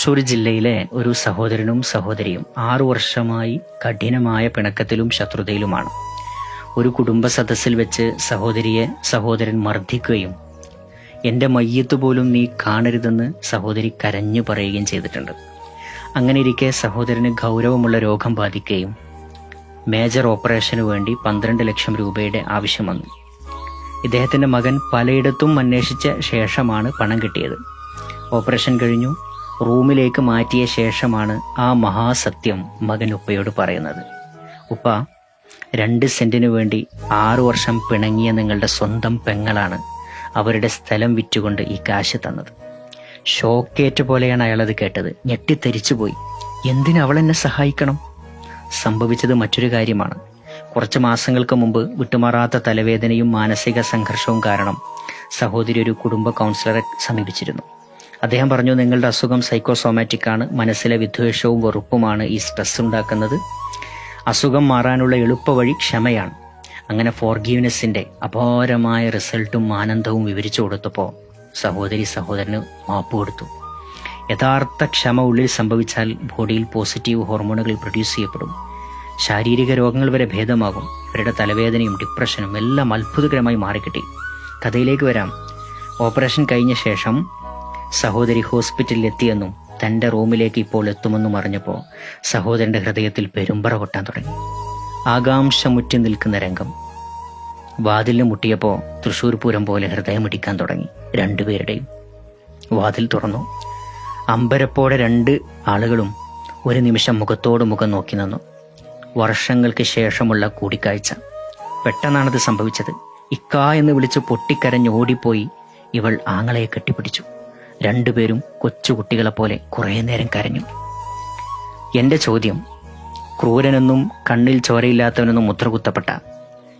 തൃശൂർ ജില്ലയിലെ ഒരു സഹോദരനും സഹോദരിയും ആറു വർഷമായി കഠിനമായ പിണക്കത്തിലും ശത്രുതയിലുമാണ്. ഒരു കുടുംബ സദസ്സിൽ വെച്ച് സഹോദരിയെ സഹോദരൻ മർദ്ദിക്കുകയും എന്റെ മയ്യത്ത് പോലും നീ കാണരുതെന്ന് സഹോദരി കരഞ്ഞു പറയുകയും ചെയ്തിട്ടുണ്ട്. അങ്ങനെ ഇരിക്കെ സഹോദരന് ഗൗരവമുള്ള രോഗം ബാധിക്കുകയും മേജർ ഓപ്പറേഷന് വേണ്ടി പന്ത്രണ്ട് ലക്ഷം രൂപയുടെ ആവശ്യം വന്നു. ഇദ്ദേഹത്തിന്റെ മകൻ പലയിടത്തും അന്വേഷിച്ച ശേഷമാണ് പണം കിട്ടിയത്. ഓപ്പറേഷൻ കഴിഞ്ഞു. റൂമിലേക്ക് മാറ്റിയ ശേഷമാണ് ആ മഹാസത്യം മകൻ ഉപ്പയോട് പറയുന്നത്. ഉപ്പ രണ്ട് സെന്റിനു വേണ്ടി ആറു വർഷം പിണങ്ങിയ നിങ്ങളുടെ സ്വന്തം പെങ്ങളാണ് അവരുടെ സ്ഥലം വിറ്റുകൊണ്ട് ഈ കാശ് തന്നത്. ഷോക്കേറ്റ പോലെയാണ് അയാളത് കേട്ടത്. ഞെട്ടിത്തെരിച്ചുപോയി എന്തിന് അവൾ എന്നെ സഹായിക്കണം? സംഭവിച്ചത് മറ്റൊരു കാര്യമാണ്. കുറച്ച് മാസങ്ങൾക്ക് മുമ്പ് വിട്ടുമാറാത്ത തലവേദനയും മാനസിക സംഘർഷവും കാരണം സഹോദരി ഒരു കുടുംബ കൗൺസിലറെ സമീപിച്ചിരുന്നു. അദ്ദേഹം പറഞ്ഞു നിങ്ങളുടെ അസുഖം സൈക്കോസോമാറ്റിക് ആണ്. മനസ്സിലെ വിദ്വേഷവും വെറുപ്പുമാണ് ഈ സ്ട്രെസ് ഉണ്ടാക്കുന്നത്. അസുഖം മാറാനുള്ള എളുപ്പവഴി ക്ഷമയാണ്. അങ്ങനെ ഫോർഗീവ്നെസ്സിന്റെ അപാരമായ റിസൾട്ടും ആനന്ദവും വിവരിച്ചു കൊടുത്തപ്പോൾ സഹോദരി സഹോദരന് മാപ്പ് കൊടുത്തു. യഥാർത്ഥ ക്ഷമ ഉള്ളിൽ സംഭവിച്ചാൽ ബോഡിയിൽ പോസിറ്റീവ് ഹോർമോണുകൾ പ്രൊഡ്യൂസ് ചെയ്യപ്പെടും. ശാരീരിക രോഗങ്ങൾ വരെ ഭേദമാകും. ഇവരുടെ തലവേദനയും ഡിപ്രഷനും എല്ലാം അത്ഭുതകരമായി മാറിക്കിട്ടി. കഥയിലേക്ക് വരാം. ഓപ്പറേഷൻ കഴിഞ്ഞ ശേഷം സഹോദരി ഹോസ്പിറ്റലിൽ എത്തിയെന്നും തന്റെ റൂമിലേക്ക് ഇപ്പോൾ എത്തുമെന്നും അറിഞ്ഞപ്പോൾ സഹോദരന്റെ ഹൃദയത്തിൽ പെരുമ്പറ കൊട്ടാൻ തുടങ്ങി. ആകാംക്ഷ മുറ്റി നിൽക്കുന്ന രംഗം. വാതിലിന് മുട്ടിയപ്പോൾ തൃശൂർ പൂരം പോലെ ഹൃദയം ഇടിക്കാൻ തുടങ്ങി രണ്ടുപേരുടെയും. വാതിൽ തുറന്നു. അമ്പരപ്പോടെ രണ്ട് ആളുകളും ഒരു നിമിഷം മുഖത്തോട് മുഖം നോക്കി നിന്നു. വർഷങ്ങൾക്ക് ശേഷമുള്ള കൂടിക്കാഴ്ച. പെട്ടെന്നാണത് സംഭവിച്ചത്. ഇക്ക എന്ന് വിളിച്ച് പൊട്ടിക്കരഞ്ഞ് ഓടിപ്പോയി ഇവൾ ആങ്ങളെ കെട്ടിപ്പിടിച്ചു. രണ്ടുപേരും കൊച്ചുകുട്ടികളെ പോലെ കുറേ നേരം കരഞ്ഞു. എന്റെ ചോദ്യം ക്രൂരനെന്നും കണ്ണിൽ ചോരയില്ലാത്തവനെന്നും മുദ്രകുത്തപ്പെട്ട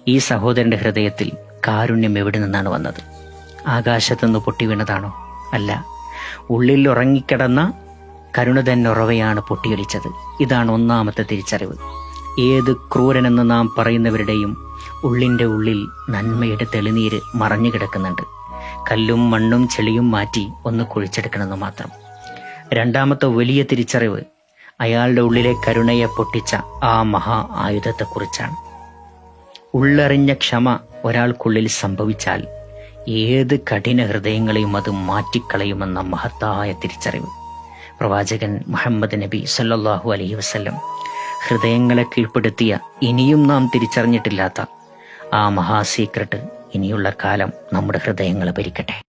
ഈ സഹോദരന്റെ ഹൃദയത്തിൽ കാരുണ്യം എവിടെ നിന്നാണ് വന്നത്? ആകാശത്തുനിന്ന് പൊട്ടി വീണതാണോ? അല്ല. ഉള്ളിൽ ഉറങ്ങിക്കിടന്ന കരുണ തന്നെ ഉറവയാണ് പൊട്ടിയൊലിച്ചത്. ഇതാണ് ഒന്നാമത്തെ തിരിച്ചറിവ്. ഏത് ക്രൂരനെന്ന് നാം പറയുന്നവരുടെയും ഉള്ളിന്റെ ഉള്ളിൽ നന്മയുടെ തെളിനീര് മറഞ്ഞു കിടക്കുന്നുണ്ട് കല്ലും മണ്ണും ചെളിയും മാറ്റി ഒന്ന് കുഴിച്ചെടുക്കണമെന്ന് മാത്രം. രണ്ടാമത്തെ വലിയ തിരിച്ചറിവ് അയാളുടെ ഉള്ളിലെ കരുണയെ പൊട്ടിച്ച ആ മഹാ ആയുധത്തെക്കുറിച്ചാണ്. ഉള്ളറിഞ്ഞ ക്ഷമ ഒരാൾക്കുള്ളിൽ സംഭവിച്ചാൽ ഏത് കഠിന ഹൃദയങ്ങളെയും അത് മാറ്റിക്കളയുമെന്ന മഹത്തായ തിരിച്ചറിവ്. പ്രവാചകൻ മുഹമ്മദ് നബി സല്ലാഹു അലൈഹി വസ്ല്ലം ഹൃദയങ്ങളെ കീഴ്പ്പെടുത്തിയ ഇനിയും നാം തിരിച്ചറിഞ്ഞിട്ടില്ലാത്ത ആ മഹാ സീക്രട്ട് ഇനിയുള്ള കാലം നമ്മുടെ ഹൃദയങ്ങളെ ഭരിക്കട്ടെ.